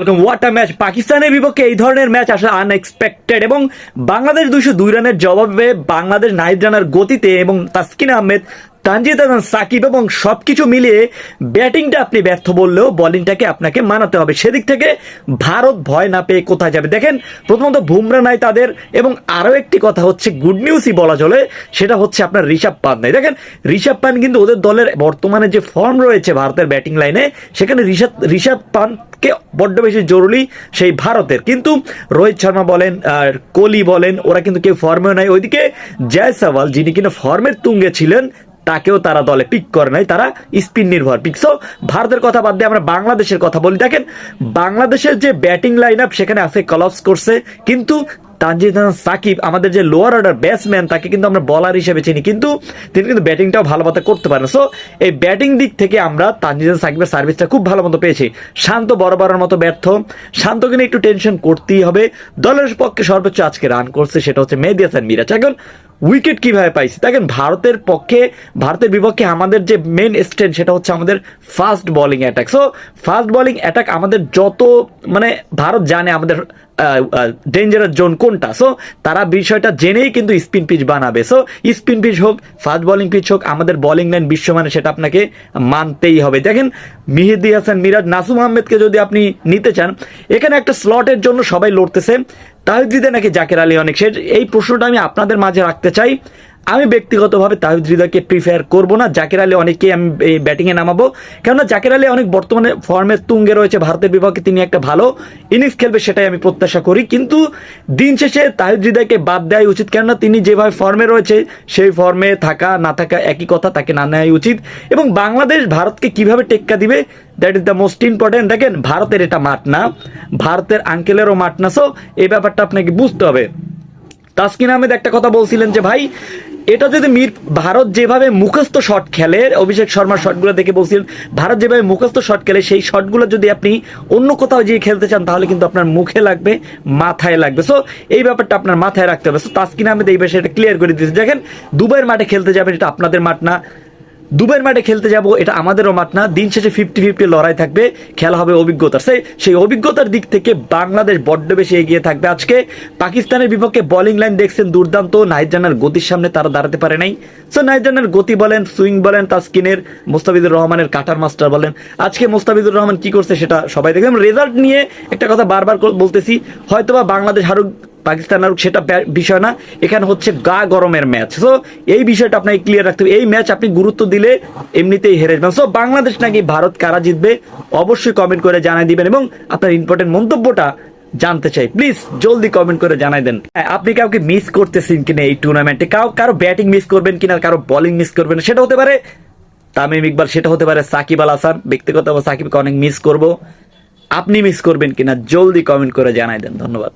What a match পাকিস্তানের বিপক্ষে এই ধরনের ম্যাচ আসলে আনএক্সপেক্টেড এবং বাংলাদেশ দুইশো দুই রানের জবাবে বাংলাদেশ নাইট রানার গতিতে এবং তাসকিন আহমেদ তানজিদ হাসান সাকিব এবং সবকিছু মিলিয়ে ব্যাটিংটা আপনি ব্যর্থ বললেও বোলিংটাকে আপনাকে মানাতে হবে। সেদিক থেকে ভারত ভয় না পেয়ে কোথায় যাবে? দেখেন, প্রথমত বুমরা নাই তাদের এবং আরও একটি কথা হচ্ছে গুড নিউজই বলা চলে, সেটা হচ্ছে আপনার ঋষভ পান নাই। দেখেন, ঋষভ পান কিন্তু ওদের দলের বর্তমানে যে ফর্ম রয়েছে ভারতের ব্যাটিং লাইনে সেখানে ঋষভ ঋষভ পানকে বড্ড বেশি জরুরি সেই ভারতের। কিন্তু রোহিত শর্মা বলেন, আর কোহলি বলেন, ওরা কিন্তু কেউ ফর্মেও নাই। ওইদিকে জয়সওয়াল যিনি কিনা ফর্মের তুঙ্গে ছিলেন তাকেও তারা দলে পিক করে নাই, তারা স্পিন নির্ভর পিক সো ভারতের কথা বাদ দিয়ে আমরা বাংলাদেশের কথা বলি। দেখেন, বাংলাদেশের যে ব্যাটিং লাইন আপ সেখানে আছে কলাপস করছে, কিন্তু তানজিদ সাকিব, আমাদের যে লোয়ার অর্ডার ব্যাটসম্যান তাকে কিন্তু আমরা বলার হিসেবে চিনি, কিন্তু তিনি কিন্তু ব্যাটিংটাও ভালো মতো করতে পারেন সো এই ব্যাটিং দিক থেকে আমরা তানজিদ সাকিবের সার্ভিসটা খুব ভালো মতো পেয়েছি। শান্ত বরাবরের মতো ব্যর্থ। শান্তকে নিয়ে একটু টেনশন করতেই হবে। দলের পক্ষে সর্বোচ্চ আজকে রান করছে, সেটা হচ্ছে মেহেদি মিরাজ। এখন উইকেট কীভাবে পাইছি? দেখেন, ভারতের পক্ষে, ভারতের বিপক্ষে আমাদের যে মেন স্ট্রেন্থ সেটা হচ্ছে আমাদের fast bowling attack so fast bowling attack আমাদের যত মানে ভারত জানে আমাদের ডেঞ্জারাস জোন কোনটা। সো তারা বিষয়টা জেনেই কিন্তু স্পিন পিচ বানাবে। সো স্পিন পিচ হোক ফাস্ট বোলিং পিচ হোক, আমাদের বোলিং লাইন বিশ্বমানে সেটা আপনাকে মানতেই হবে। দেখেন, মিহিদি হাসান, মিরাজ নাসুম আহমেদকে যদি আপনি নিতে চান, এখানে একটা স্লটের জন্য সবাই লড়তেছে। তাহিদিদে নাকি জাকের আলী অনেক। সে এই প্রশ্নটা আমি আপনাদের মাঝে রাখতে চাই। আমি ব্যক্তিগতভাবে তাহিদ হৃদয়কে প্রিফেয়ার করব না। জাকির আলী অনেককেই আমি এই ব্যাটিংয়ে নামাবো। কেননা জাকির আলী অনেক বর্তমানে ফর্মের তুঙ্গে রয়েছে, ভারতের বিপক্ষে তিনি একটা ভালো ইনিংস খেলবে সেটাই আমি প্রত্যাশা করি। কিন্তু দিন শেষে তাহিদ হৃদয়কে বাদ দেওয়াই উচিত, কেননা তিনি যেভাবে ফর্মে রয়েছে, সেই ফর্মে থাকা, না থাকা একই কথা, তাকে না নেওয়াই উচিত। এবং বাংলাদেশ ভারতকে কীভাবে টেক্কা দিবে that is the most important দেখেন, ভারতের এটা মাঠ না, ভারতের আঙ্কেলেরও মাঠ না। সো এই ব্যাপারটা আপনাকে বুঝতে হবে। তাসকিন আহমেদ একটা কথা বলছিলেন যে, ভাই এটা যদি মির, ভারত যেভাবে মুখস্থ শট খেলে, অভিষেক শর্মার শটগুলো দেখে বলছিলেন, ভারত যেভাবে মুখস্থ শট খেলে, সেই শটগুলো যদি আপনি অন্য কোথাও গিয়ে খেলতে চান, তাহলে কিন্তু আপনার মুখে লাগবে, মাথায় লাগবে। সো এই ব্যাপারটা আপনার মাথায় রাখতে হবে। সো তাসকিন আহমেদ এই বিষয়ে এটা ক্লিয়ার করে দিয়েছে। দেখেন, দুবাইয়ের মাঠে খেলতে যাবেন, এটা আপনাদের মাঠ না। দুবাইয়ের মাঠে খেলতে যাব, এটা আমাদেরও মাঠ না। দিন শেষে ফিফটি ফিফটি লড়াই থাকবে, খেলা হবে অভিজ্ঞতার। সেই সেই অভিজ্ঞতার দিক থেকে বাংলাদেশ বড্ড বেশি এগিয়ে থাকবে আজকে। পাকিস্তানের বিপক্ষে বোলিং লাইন দেখছেন দুর্দান্ত নাইজানার গতির সামনে তারা দাঁড়াতে পারে নাই। সো নাইজানার গতি বলেন সুইং বলেন তার স্কিনের মোস্তাফিজুর রহমানের, কাটার মাস্টার বলেন। আজকে মোস্তাফিজুর রহমান কি করছে সেটা সবাই দেখলাম রেজাল্ট নিয়ে একটা কথা বারবার বলতেছি, হয়তোবা বাংলাদেশ হারুক পাকিস্তান আর সেটা বিষয় না এখানে হচ্ছে গা গরমের ম্যাচ সো এই বিষয়টা আপনাকে ক্লিয়ার রাখতে হবে। এই ম্যাচ আপনি গুরুত্ব দিলে এমনিতেই হেরে যাবেন। সো বাংলাদেশ নাকি ভারত কারা জিতবে অবশ্যই কমেন্ট করে জানাই দিবেন এবং আপনার ইম্পর্টেন্ট মন্তব্যটা জানতে চাই। প্লিজ জলদি কমেন্ট করে জানাই দেন। হ্যাঁ, আপনি কাউকে মিস করতেছেন কিনা এই টুর্নামেন্টে কাউ কারও ব্যাটিং মিস করবেন কিনা কারও বোলিং মিস করবেন সেটা হতে পারে তামিম ইকবাল সেটা হতে পারে সাকিব আল হাসান। ব্যক্তিগত সাকিবকে অনেক মিস করব। আপনি মিস করবেন কিনা জলদি কমেন্ট করে জানাই দেন। ধন্যবাদ।